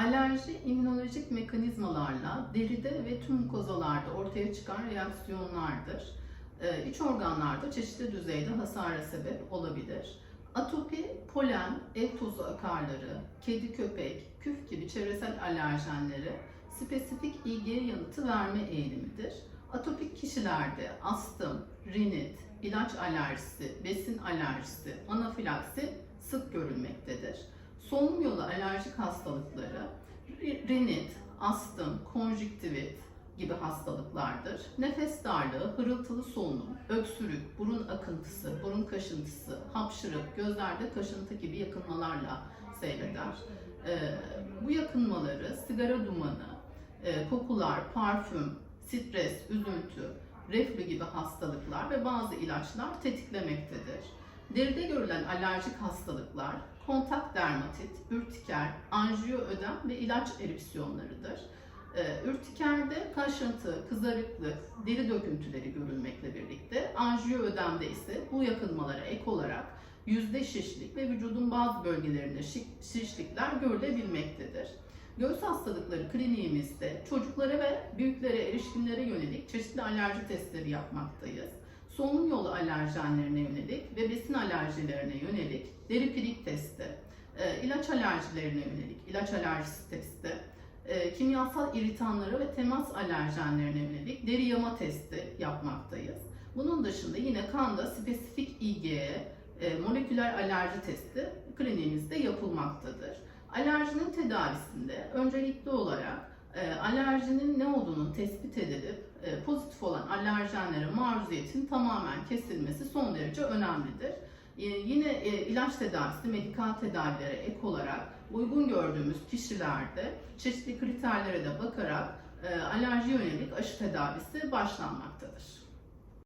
Alerji immünolojik mekanizmalarla deride ve tüm mukozalarda ortaya çıkan reaksiyonlardır. Ee, İç organlarda çeşitli düzeyde hasara sebep olabilir. Atopi, polen, ev tozu akarları, kedi köpek, küf gibi çevresel alerjenleri spesifik IgE yanıtı verme eğilimidir. Atopik kişilerde astım, rinit, ilaç alerjisi, besin alerjisi, anafilaksi sık görülmektedir. Solunum yolu alerjik hastalıkları, rinit, astım, konjüktivit gibi hastalıklardır. Nefes darlığı, hırıltılı solunum, öksürük, burun akıntısı, burun kaşıntısı, hapşırık, gözlerde kaşıntı gibi yakınmalarla seyreder. Ee, bu yakınmaları sigara dumanı, e, kokular, parfüm, stres, üzüntü, reflü gibi hastalıklar ve bazı ilaçlar tetiklemektedir. Deride görülen alerjik hastalıklar kontak dermatit, ürtiker, anjiyoödem ve ilaç erupsiyonlarıdır. Ee, ürtikerde kaşıntı, kızarıklık, deri döküntüleri görülmekle birlikte anjiyoödemde ise bu yakınmalara ek olarak yüzde şişlik ve vücudun bazı bölgelerinde şiş- şişlikler görülebilmektedir. Göğüs hastalıkları kliniğimizde çocuklara ve büyüklere, erişkinlere yönelik çeşitli alerji testleri yapmaktayız. Solunum yolu alerjenlerine yönelik ve besin alerjilerine yönelik deri pirik testi, e, ilaç alerjilerine yönelik ilaç alerjisi testi, e, kimyasal iritanlara ve temas alerjenlerine yönelik deri yama testi yapmaktayız. Bunun dışında yine kanda spesifik IgE, e, moleküler alerji testi kliniğimizde yapılmaktadır. Alerjinin tedavisinde öncelikli olarak alerjinin ne olduğunu tespit edilip e, pozitif olan alerjenlere maruziyetin tamamen kesilmesi son derece önemlidir. E, yine e, ilaç tedavisi, medikal tedavilere ek olarak uygun gördüğümüz kişilerde çeşitli kriterlere de bakarak e, alerji yönelik aşı tedavisi başlanmaktadır.